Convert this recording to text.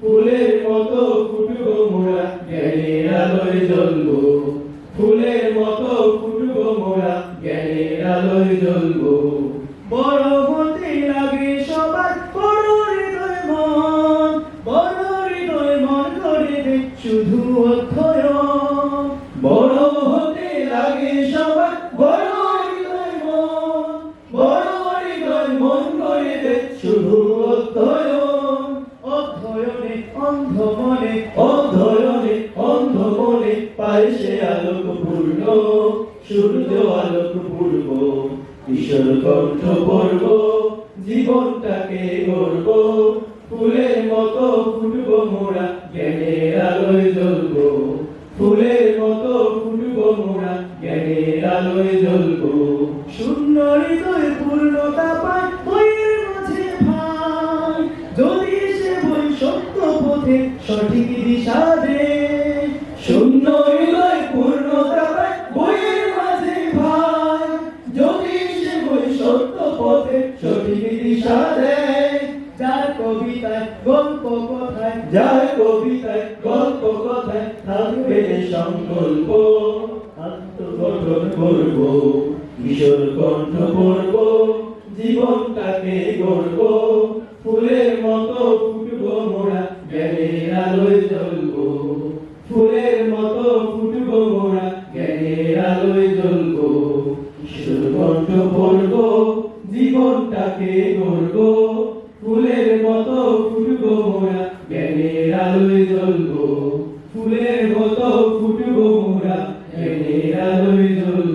ফুলের মতো ফুটব মোরা জ্ঞানের আলোয় জ্বলব। ফুলের মতো ফুটব জ্বলব। বড় হতে লাগে সবার, বড় হৃদয় মন, বড় হৃদয় মন করে শুধু অধ্যয়ন। বড় হতে লাগে সবার মনে সে আলোক পূর্ণ, সূর্য আলোক পূর্ব, ঈশ্বর কণ্ঠ পড়ব জীবনটাকে গড়ব ফুলের মতো ফুটব মোরা জ্ঞানের আলোয় জ্বলব, ফুলের মতো ফুটব মোরা জ্ঞানের আলোয় জ্বলব, শূন্য হৃদয় পূর্ণতা পায় বইয়ের মাঝে ভাই, যদি সে বই সত্য পথে সঠিক দিশা দেয়, শূন্য পথে সঠিক দিশা দেয়। যার কবিতায় গল্প কথায়, যার কবিতায় গল্প কথায় থাকবে সংকল্প, আত্মগঠন করব, কিশোর কণ্ঠ করব জীবনটাকে গড়ব। ফুলের মতো ফুটব মোড়া জ্ঞানের আলোয় জ্বলব। ফুলের মতো ফুটব মোড়া জ্ঞানের আলোয় জ্বলব। কিশোর কণ্ঠ করব জীবনটাকে গড়ব, ফুলের মতো ফুটব মোরা, জ্ঞানের আলোয় জ্বলব। ফুলের মতো ফুটব মোরা, জ্ঞানের আলোয় জ্বলব।